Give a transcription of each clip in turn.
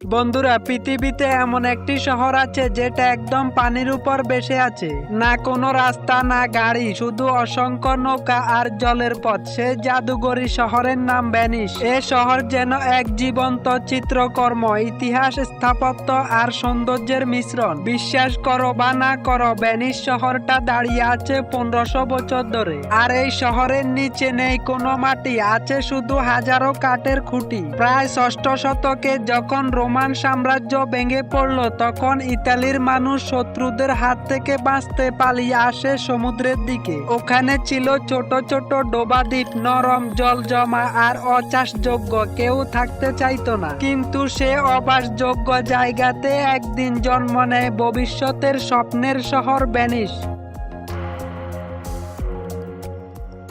বন্ধুরা, পৃথিবীতে এমন একটি শহর আছে যেটা একদম পানির উপর বেসে আছে। না কোনো রাস্তা, না গাড়ি, শুধু অসংখ্য নৌকা আর জলের পথ। সে জাদুগরি শহরের নাম ভ্যানিস এ শহর যেন এক জীবন্ত চিত্রকর্ম, ইতিহাস স্থাপত্য আর সৌন্দর্যের মিশ্রণ। বিশ্বাস করো বা না করো ভ্যানিস শহরটা দাঁড়িয়ে আছে পনেরোশো বছর ধরে। আর এই শহরের নিচে নেই কোনো মাটি, আছে শুধু হাজারো কাঠের খুঁটি। প্রায় ষষ্ঠ শতকে যখন রোমান সাম্রাজ্য ভেঙে পড়ল। তখন ইতালির মানুষ শত্রুদের হাত থেকে বাঁচতে পালিয়ে আসে সমুদ্রের দিকে। ওখানে ছিল ছোট ছোট ডোবা দ্বীপ, নরম জল জমা আর অচাষযোগ্য। কেউ থাকতে চাইতো না। কিন্তু সে অবাসযোগ্য জায়গাতে একদিন জন্ম নেয়, ভবিষ্যতের স্বপ্নের শহর ভ্যানিস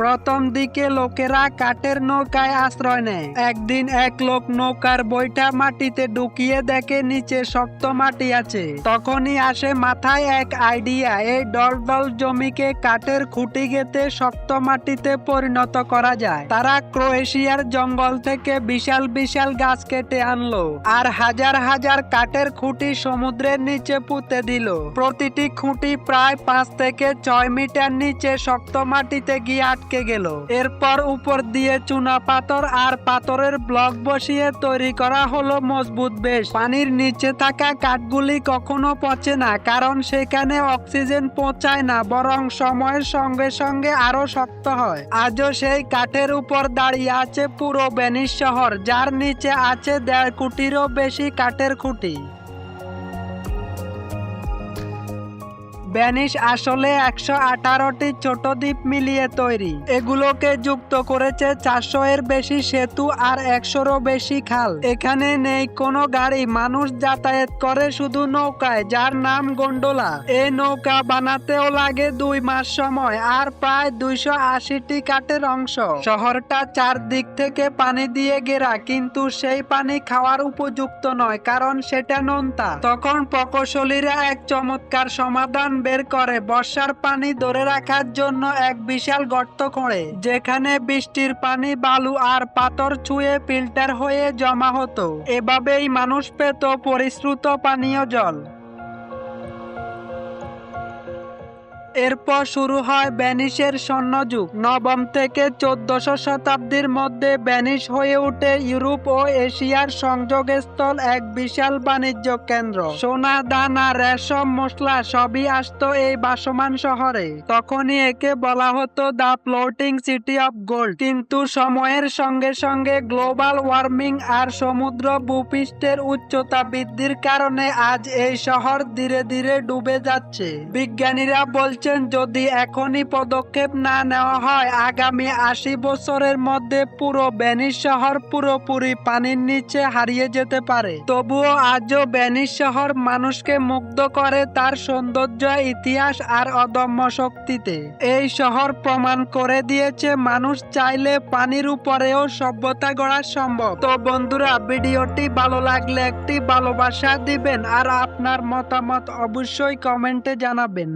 প্রথম দিকে লোকেরা কাঠের নৌকায় আশ্রয় নেয়। একদিন এক লোক নৌকার বইটা মাটিতে ঢুকিয়ে দেখে নিচে শক্ত মাটি আছে। তখনই আসে মাথায় এক আইডিয়া এই ডলডল জমিকে কাঠের খুঁটি গেতে শক্ত মাটিতে পরিণত করা যায়। তারা ক্রোয়েশিয়ার জঙ্গল থেকে বিশাল বিশাল গাছ কেটে আনলো আর হাজার হাজার কাঠের খুঁটি সমুদ্রের নিচে পুঁতে দিল। প্রতিটি খুঁটি প্রায় পাঁচ থেকে ছয় মিটার নিচে শক্ত মাটিতে গিয়ে আটকে গেল। এরপর উপর দিয়ে চুনা পাথর আর পাথরের ব্লক বসিয়ে তৈরি করা হলো মজবুত বেশ। পানির নিচে থাকা কাঠগুলি কখনো পচে না, কারণ সেখানে অক্সিজেন পৌঁছায় না, বরং সময়ের সঙ্গে সঙ্গে আরও শক্ত হয়। আজও সেই কাঠের উপর দাঁড়িয়ে আছে পুরো বেনিস শহর, যার নিচে আছে দেড় কোটিরও বেশি কাঠের খুঁটি। ভ্যানিস আসলে একশো আঠারোটি ছোট দ্বীপ মিলিয়ে তৈরি। এগুলোকে যুক্ত করেছে চারশো এর বেশি সেতু আর একশোরও বেশি খাল। এখানে নেই কোনো গাড়ি, মানুষ যাতায়াত করে শুধু নৌকায়, যার নাম গন্ডোলা। এই নৌকা বানাতেও লাগে দুই মাস সময় আর প্রায় দুইশো আশিটি কাঠের অংশ। শহরটা চারদিক থেকে পানি দিয়ে ঘেরা, কিন্তু সেই পানি খাওয়ার উপযুক্ত নয়, কারণ সেটা নোনতা। তখন প্রকৌশলীরা এক চমৎকার সমাধান বের করে বর্ষার পানি ধরে রাখার জন্য এক বিশাল গর্ত খোঁড়ে, যেখানে বৃষ্টির পানি, বালু আর পাথর ছুঁয়ে ফিল্টার হয়ে জমা হতো। এভাবেই মানুষ পেত পরিশ্রুত পানীয় জল। এরপর শুরু হয় ব্যানিশের স্বর্ণযুগ। নবম থেকে চোদ্দশো শতাব্দীর মধ্যে ব্যানিশ হয়ে ওঠে ইউরোপ ও এশিয়ার সংযোগস্থল এক বিশাল বাণিজ্য কেন্দ্র। সোনা, দানা, রেশম, মশলা সবই আসতো এই বাসমান শহরে। তখনই একে বলা হতো the floating city of gold. কিন্তু সময়ের সঙ্গে সঙ্গে গ্লোবাল ওয়ার্মিং আর সমুদ্র ভূপৃষ্ঠের উচ্চতা বৃদ্ধির কারণে আজ এই শহর ধীরে ধীরে ডুবে যাচ্ছে। বিজ্ঞানীরা বলছেন, যদি এখনই পদক্ষেপ না নেওয়া হয়, আগামী আশি বছরের মধ্যে পুরো ভ্যানিস শহর পুরোপুরি পানির নিচে হারিয়ে যেতে পারে। তবুও আজও ভ্যানিস শহর মানুষকে মুগ্ধ করে তার সৌন্দর্য, ইতিহাস আর অদম্য শক্তিতে। এই শহর প্রমাণ করে দিয়েছে, মানুষ চাইলে পানির উপরেও সভ্যতা গড়া সম্ভব। তো বন্ধুরা, ভিডিওটি ভালো লাগলে একটি ভালোবাসা দিবেন আর আপনার মতামত অবশ্যই কমেন্টে জানাবেন।